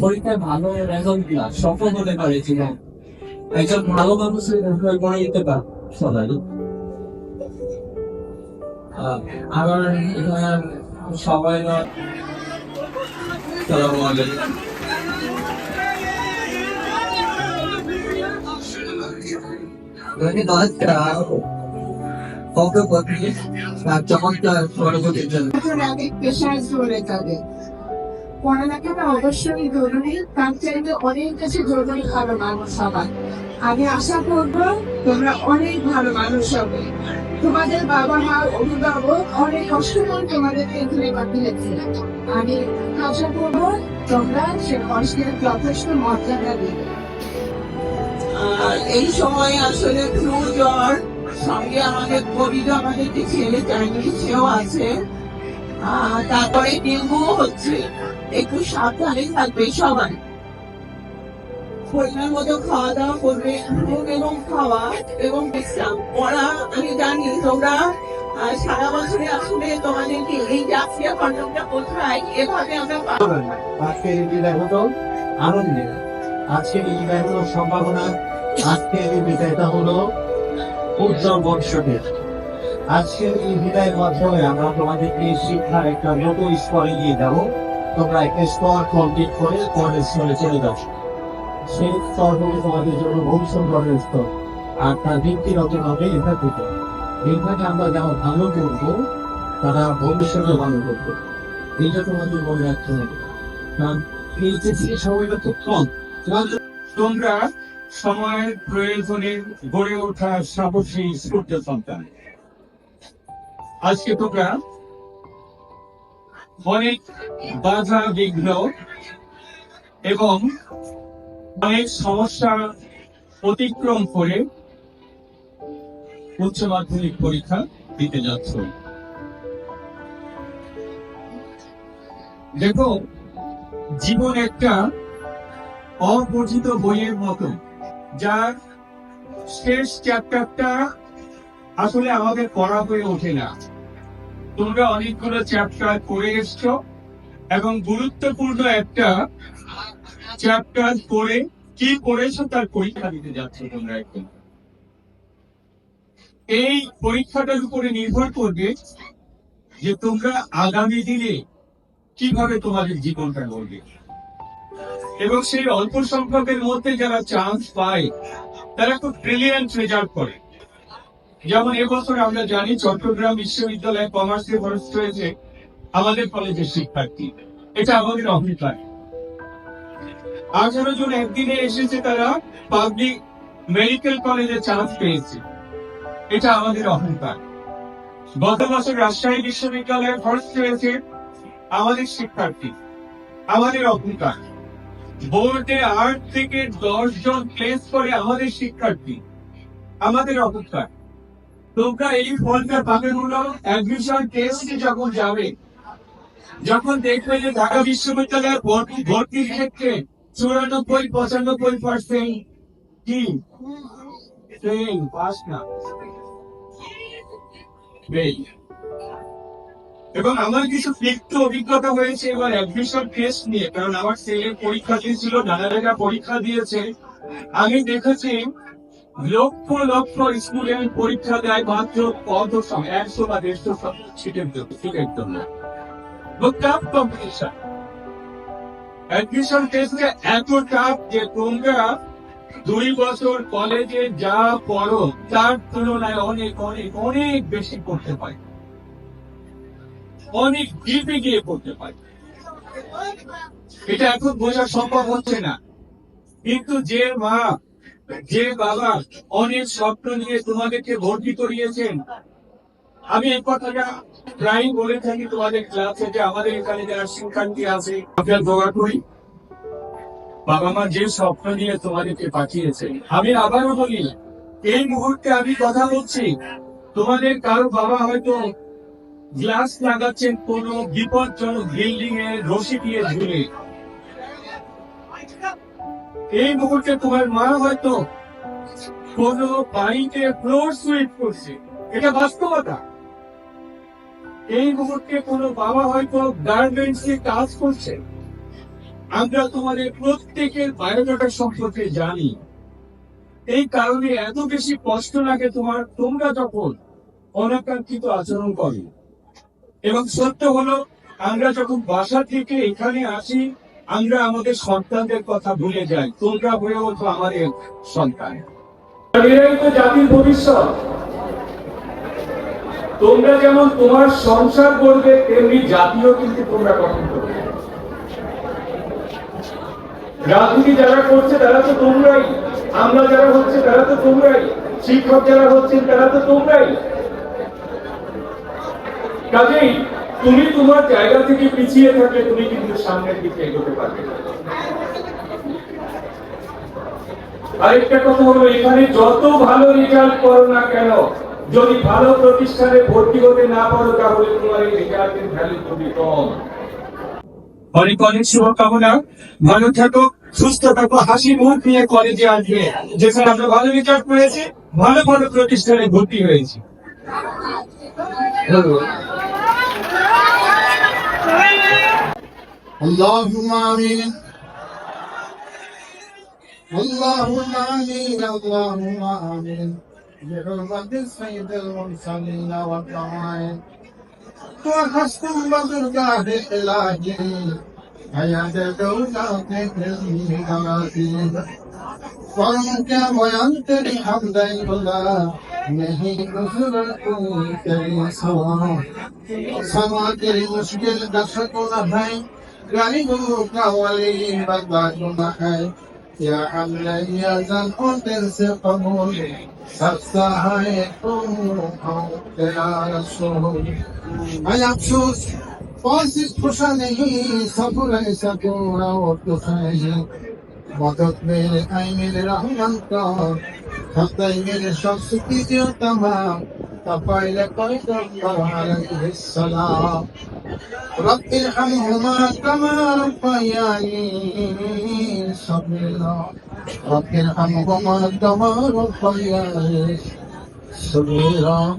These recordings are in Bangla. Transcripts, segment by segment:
পরীক্ষায় ভালো রেজাল্ট দিয়া সফল হতে পারে জীবন একজন ভালো মানুষের হয়ে গড়ে যেতে পারে, সবাই। আবার সবাই সালামু আলাইকুম। Beni রাগে প্রেশার ধরে তাদের। পড়ালেখাটা অবশ্যই জরুরি তার চাইতে অনেক বেশি জরুরি ভালো মানুষ হওয়া আমি আশা করব তোমরা অনেক ভালো মানুষ হবে। তোমাদের বাবা মা অভিভাবক অনেক কষ্ট করে তোমাদেরকে এখানে পাঠিয়েছে। আমি আশা করব তোমরা সে কষ্টের যথেষ্ট মর্যাদা দিবে। আর এই সময় আসলে ফ্লু জ্বর সঙ্গে আমাদের কোভিড আমাদের ছেলে চাইনিজ সেও আছে। তারপরে ডেঙ্গু হচ্ছে। একটু সাবধানে থাকবে সবাই। পরিমাণ মতো খাওয়া দাওয়া করবে। এবং খাওয়া এবং বিশ্রাম পড়া আমি জানি তোমরা সারা বছরে আসলে তোমাদেরকে এই জাতীয় কন্ডমটা কোথায়, এভাবে আমরা পাবো আজকের এই আনন্দের আজকের এই সম্ভাবনা। আজকের এই বিদায়টা হলো উজ্জ্বল ভবিষ্যতের আজকের এই বিদায়ের মাধ্যমে আমরা তোমাদেরকে শিক্ষার একটা নতুন স্তরে নিয়ে যাব। তোমরা একটা স্তর কমপ্লিট করে পরের স্তরে চলে যাও। সেই স্তর হলো তোমাদের জন্য ভবিষ্যৎ গঠনের স্তর। আর তার রচনা হবে এটা থেকে এখানে আমরা যারা ভালো করব, তারা ভবিষ্যতে ভালো করব। এইটা তোমাদের মনে রাখতে হবে। কারণ এই যে সময়টা খুব কম তোমরা সময়ের প্রয়োজনে গড়ে ওঠা সাহসী সূর্য সন্তান আজকে তোমরা অনেক বাধা বিঘ্ন এবং অনেক সমস্যা অতিক্রম করে উচ্চ মাধ্যমিক পরীক্ষা দিতে যাচ্ছ। দেখো, জীবন একটা অপরিচিত বইয়ের মতো। যার শেষ চ্যাপ্টারটা আসলে আমাদের পড়া হয়ে ওঠে না। তোমরা অনেকগুলো চ্যাপ্টার পড়ে এসছো এবং গুরুত্বপূর্ণ একটা চ্যাপ্টার পড়ে কি পড়েছো তার পরীক্ষা দিতে যাচ্ছ তোমরা এখন। এই পরীক্ষাটার উপরে নির্ভর করবে যে তোমরা আগামী দিনে কীভাবে তোমাদের জীবনটা গড়বে। এবং সেই অল্প সংখ্যকের মধ্যে যারা চান্স পায়, তারা খুব ব্রিলিয়ান্ট রেজাল্ট করে। যেমন এবছর আমরা জানি চট্টগ্রাম বিশ্ববিদ্যালয়ে কমার্সে ভর্তি হয়েছে আমাদের কলেজের শিক্ষার্থী। এটা আমাদের অভিপ্রায়। আঠারো জন একদিনে এসেছে তারা পাবলিক মেডিকেল কলেজে চান্স পেয়েছে। এটা আমাদের অহংকার গত বছর রাজশাহী বিশ্ববিদ্যালয়ে ভর্তি হয়েছে আমাদের শিক্ষার্থী। আমাদের অহংকার বোর্ডে আট থেকে দশ জন প্লেস করে আমাদের শিক্ষার্থী, আমাদের অবস্থায় তোমরা এই ফলটা পাবে হলো অ্যাডমিশন টেস্টে যখন যাবে, যখন দেখবে যে ঢাকা বিশ্ববিদ্যালয়ের ভর্তি ভর্তির ক্ষেত্রে চুরানব্বই, পঁচানব্বই পার্সেন্ট কি? পাস না। ফেল এবং আমার কিছু তিক্ত অভিজ্ঞতা হয়েছে এবার অ্যাডমিশন টেস্ট নিয়ে, কারণ আমার ছেলে পরীক্ষা দিয়েছিল নানা জায়গা পরীক্ষা দিয়েছে। আমি দেখেছি, লক্ষ লক্ষ স্টুডেন্ট পরীক্ষা দেয় মাত্র কত একশো বা দেড়শো সিটের জন্য। সিটের জন্য অ্যাডমিশন টেস্টে এত টাফ যে তোমরা দুই বছর কলেজে যা পড়ো, তার তুলনায় অনেক অনেক অনেক বেশি করতে পারে। অনেক ডিপে গিয়ে পড়তে পারে। এটা এখন বোঝা সম্ভব হচ্ছে না। কিন্তু যে মা, যে বাবা অনেক স্বপ্ন নিয়ে তোমাদেরকে ভর্তি করিয়েছেন, আমি এই কথাটা প্রায় বলে থাকি তোমাদের ক্লাসে যে আমাদের এখানে যারা শিক্ষার্থী আছে আমরা দোয়া করি, বাবা মা যে স্বপ্ন নিয়ে তোমাদেরকে পাঠিয়েছে আমি আবারও বলি, এই মুহূর্তে আমি কথা বলছি, তোমাদের কারও বাবা হয়তো গ্লাস লাগাচ্ছেন কোন বিপজ্জনক বিল্ডিং এর রশি দিয়ে ঝুলে। এই মুহূর্তে তোমার মা হয়তো কোন বাড়িতে ফ্লোর সুইপ করছে। এটা বাস্তবতা। এই মুহূর্তে কোনো বাবা হয়তো গার্মেন্টসে কাজ করছে। আমরা তোমাদের প্রত্যেকের বায়োডাটা সম্পর্কে জানি। এই কারণে এত বেশি কষ্ট লাগে তোমার। তোমরা যখন অনাকাঙ্ক্ষিত আচরণ করো। এবং সত্য হলো, আমরা যখন বাসা থেকে এখানে আসি, আমরা আমাদের সন্তানদের কথা ভুলে যাই। তোমরা হয়ে ওঠো আমাদের সন্তান। জাতির ভবিষ্যৎ। তোমরা যেমন তোমার সংসার করবে তেমনি জাতিও কিন্তু তোমরা গঠন করবে। রাজনীতি যারা করছে, তারা তো তোমরাই। আমরা যারা হচ্ছে, তারা তো তোমরাই। শিক্ষক যারা হচ্ছেন, তারা তো তোমরাই। কাজেই তুমি তোমার জায়গা থেকে পিছিয়ে থাকলে তুমি কিন্তু সামনের দিকে এগোতে পারবে। আরেকটা কথা হলো, এখানে যত ভালো রেজাল্ট করো না কেন, যদি ভালো প্রতিষ্ঠানে ভর্তি হতে না পারো, তাহলে তোমার এই রেজাল্টের ভ্যালু খুবই কম। অনেক অনেক শুভকামনা। ভালো থাকো, সুস্থ থাকো, হাসি মুখ নিয়ে কলেজে আসবে। যেখানে আমরা ভালো রেজাল্ট করেছি ভালো ভালো প্রতিষ্ঠানে ভর্তি হয়েছি। اللهم آمين. اللهم آمين. اللهم آمين. بحرمة السيد المرسلين والطمائن وحسن بزرگاہ الہی حیات دولات علمی آتین فرم کے بیان تیری حمد اللہ نہیں گزر کوئی تیری سوا سوا تیری مشکل دست کو نہ بھائیں غالب كولي بغداد محي يا حمل يا زن أنتنس قبول سبسهيتم يا رسول أي أفسوس فاسد خشنه صبر سكون وتخيل مدد میرے اے میرے رحمان کا حق میرے شخص کی جو تمام فقال قيد الله عليه السلام رب ارحمهما كما ربياني صغيرا رب ارحمهما كما ربياني صغيرا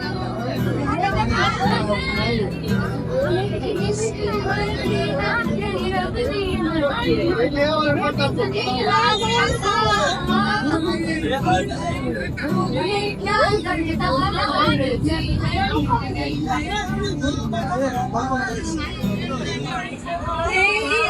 Hey